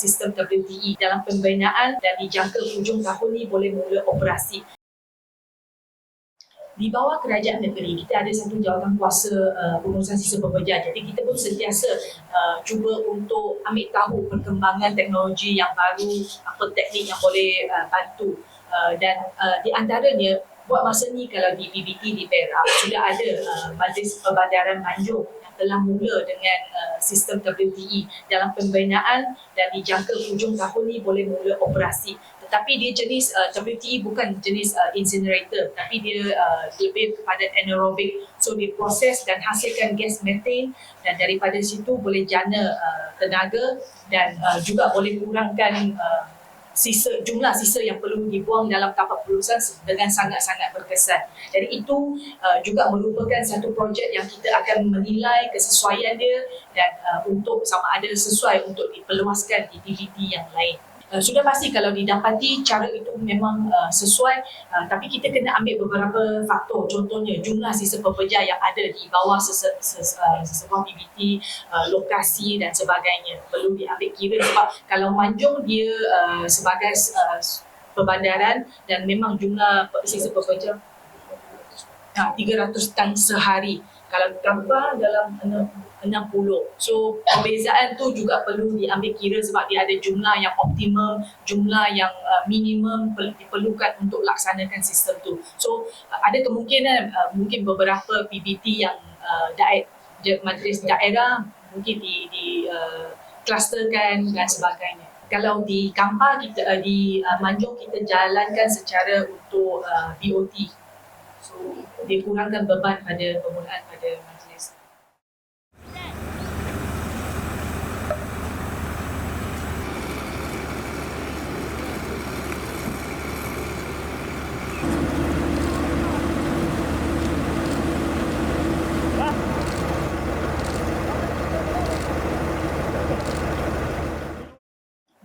sistem WTE dalam pembinaan dan dijangka hujung tahun ni boleh mula operasi. Di bawah kerajaan negeri, kita ada satu jawatan kuasa uh, pengurusan sistem pekerja. Jadi kita pun sentiasa uh, cuba untuk ambil tahu perkembangan teknologi yang baru, apa teknik yang boleh uh, bantu. Uh, dan uh, di antaranya, buat masa ni kalau di BBT di Perak, sudah ada uh, Majlis Perbandaran Manjung yang telah mula dengan uh, sistem WTE dalam pembinaan dan dijangka hujung tahun ni boleh mula operasi. Tapi dia jenis uh, WTE bukan jenis uh, incinerator tapi dia uh, lebih kepada anaerobic. So dia proses dan hasilkan gas methane dan daripada situ boleh jana uh, tenaga dan uh, juga boleh kurangkan uh, sisa jumlah sisa yang perlu dibuang dalam tapak perusahaan dengan sangat-sangat berkesan. Jadi itu uh, juga merupakan satu projek yang kita akan menilai kesesuaian dia dan uh, untuk sama ada sesuai untuk diperluaskan di PVT yang lain. Uh, sudah pasti kalau didapati cara itu memang uh, sesuai uh, tapi kita kena ambil beberapa faktor. Contohnya jumlah sisa pekerja yang ada di bawah sese, ses, uh, sesebuah PBT uh, lokasi dan sebagainya. Perlu diambil kira sebab kalau Manjung dia uh, sebagai uh, perbandaran dan memang jumlah sisa pekerja uh, 300 tan sehari kalau Kampar dalam 60. So perbezaan tu juga perlu diambil kira sebab dia ada jumlah yang optimum, jumlah yang uh, minimum perlu diperlukan untuk laksanakan sistem tu. So uh, ada kemungkinan uh, mungkin beberapa PBT yang uh, daerah majlis daerah mungkin di di uh, dan sebagainya. Kalau di Kampar kita uh, di uh, Manjung kita jalankan secara untuk uh, BOT So dia kurangkan beban pada permulaan pada majlis.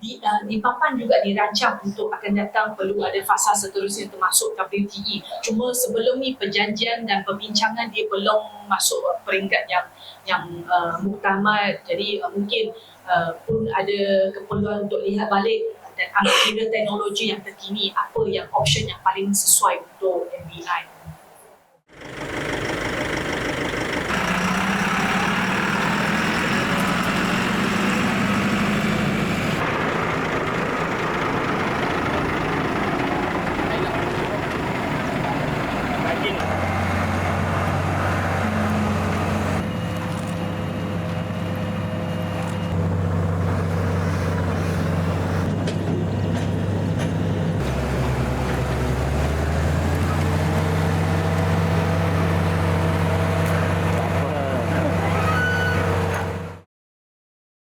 Di, uh, di Papan juga dirancang untuk akan datang perlu ada fasa seterusnya termasuk WTE. Cuma sebelum ni perjanjian dan perbincangan dia belum masuk peringkat yang yang uh, muktamad. Jadi uh, mungkin uh, pun ada keperluan untuk lihat balik dan ambil kira teknologi yang terkini apa yang option yang paling sesuai untuk MBI.